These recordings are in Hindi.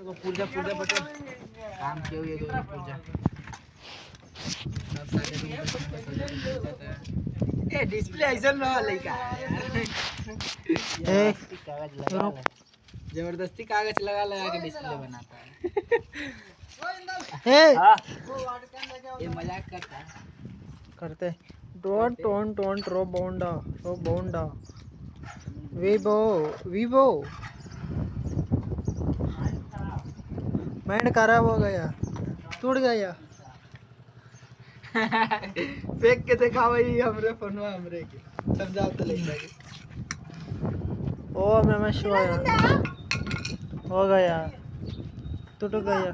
देखो पूजा पूजा बटन काम दोनों पूजा। सब सारे ए डिस्प्ले ऐसा ना लइका ए, कागज़ लगा ज़बरदस्ती कागज़ लगा लगा के डिस्प्ले बनाता है। ए हाँ। ये मज़ाक करता है। करते डोंट टोन टोन रो बोंडा रो बोंडा वीवो वीवो माइंड खराब हो गया। टूट गया। फेंक के देखा भाई हमरे फ़ोन में हमरे के। समझाओ तो लेके ओ मैं मैं नमः आया। हो गया। टूट गया।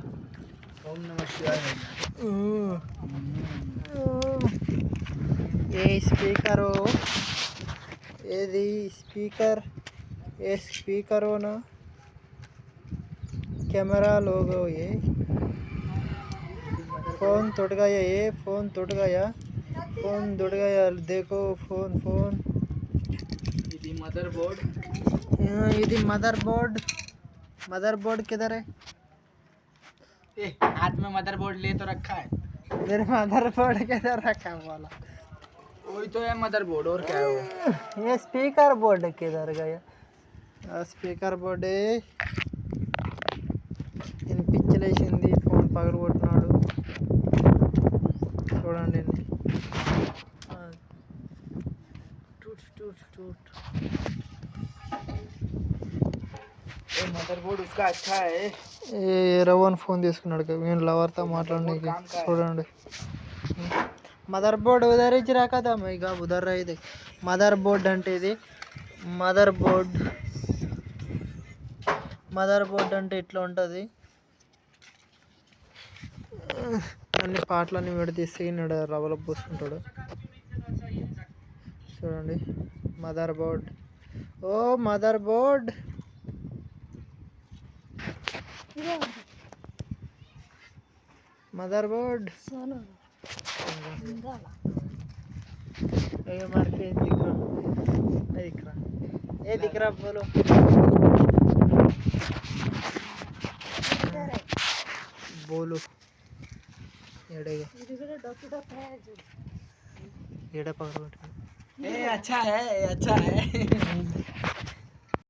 ओम नमः शिवाय। ओ ये स्पीकर हो। ये स्पीकर। ये स्पीकर हो ना। कैमरा लोग ये। फ़ोन टूट गया ये फ़ोन टूट गया। फ़ोन टूट गया देखो फ़ोन फ़ोन। मदरबोर्ड यदि मदरबोर्ड मदरबोर्ड किधर है? हाथ में मदरबोर्ड ले तो रखा है। मेरे मदरबोर्ड किधर रखा है वाला वही तो है मदरबोर्ड और क्या है वो? ये स्पीकर बोर्ड किधर गया? स्पीकर बोर्ड है। కొట్టేసింది ఫోన్ పగలగొట్టినాడు. చూడండి ఏ రవన్ ఫోన్ తీసుకున్నాడు మేము లవర్తో మాట్లాడడానికి చూడండి. మదర్ బోర్డ్ ఉదరించిరా కదా ఇక ఉదర ఇది. మదర్ బోర్డ్ అంటే ఇది. Mother board. మదర్ బోర్డు అంటే ఇట్లా ఉంటుంది. అన్ని పాటలన్నీ విడదీస్తే ఈనాడు రవల పూసుకుంటాడు. చూడండి మదర్ బోర్డ్. ఓ motherboard. Motherboard. Market ఏ దిక్కురా బోలో? బోలు. ये अच्छा है अच्छा है